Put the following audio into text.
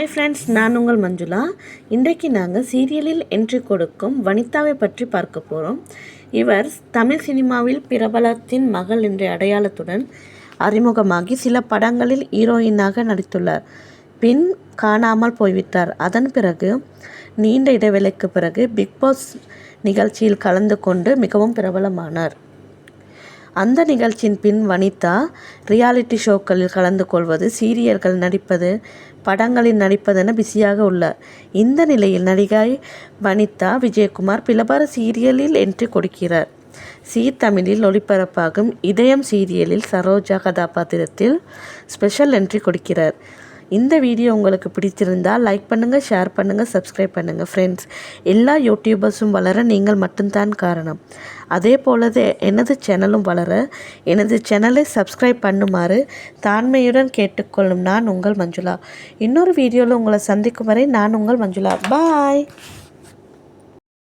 Hi friends நான் உங்கள் மஞ்சுளா. இன்றைக்கு நாங்கள் சீரியலில் என்ட்ரி கொடுக்கும் வனிதாவை பற்றி பார்க்க போகிறோம் இவர் தமிழ் சினிமாவில் பிரபலத்தின் மகள் என்ற அடையாளத்துடன் அறிமுகமாகி சில படங்களில் ஹீரோயினாக நடித்துள்ளார். பின் காணாமல் போய்விட்டார். அதன் பிறகு நீண்ட இடைவேளைக்கு பிறகு பிக் பாஸ் நிகழ்ச்சியில் கலந்து கொண்டு மிகவும் பிரபலமானார். அந்த நிகழ்ச்சியின் பின் வனிதா ரியாலிட்டி ஷோக்களில் கலந்து கொள்வது சீரியல்கள் நடிப்பது படங்களில் நடிப்பதென பிஸியாக உள்ளார் இந்த நிலையில் நடிகை வனிதா விஜயகுமார் பிளபர சீரியலில் என்ட்ரி கொடுக்கிறார். சீ தமிழில் ஒளிபரப்பாகும் இதயம் சீரியலில் சரோஜா கதாபாத்திரத்தில் ஸ்பெஷல் என்ட்ரி கொடுக்கிறார். இந்த வீடியோ உங்களுக்கு பிடித்திருந்தால் லைக் பண்ணுங்கள் ஷேர் பண்ணுங்கள் சப்ஸ்கிரைப் பண்ணுங்கள் ஃப்ரெண்ட்ஸ் எல்லா யூடியூபர்ஸும் வளர நீங்கள் மட்டும்தான் காரணம். அதே போலது எனது சேனலும் வளர எனது சேனலை சப்ஸ்கிரைப் பண்ணுமாறு தாண்மையுடன் கேட்டுக்கொள்ளும் நான் உங்கள் மஞ்சுளா. இன்னொரு வீடியோவில் உங்களை சந்திக்கும் வரை நான் உங்கள் மஞ்சுளா. பாய்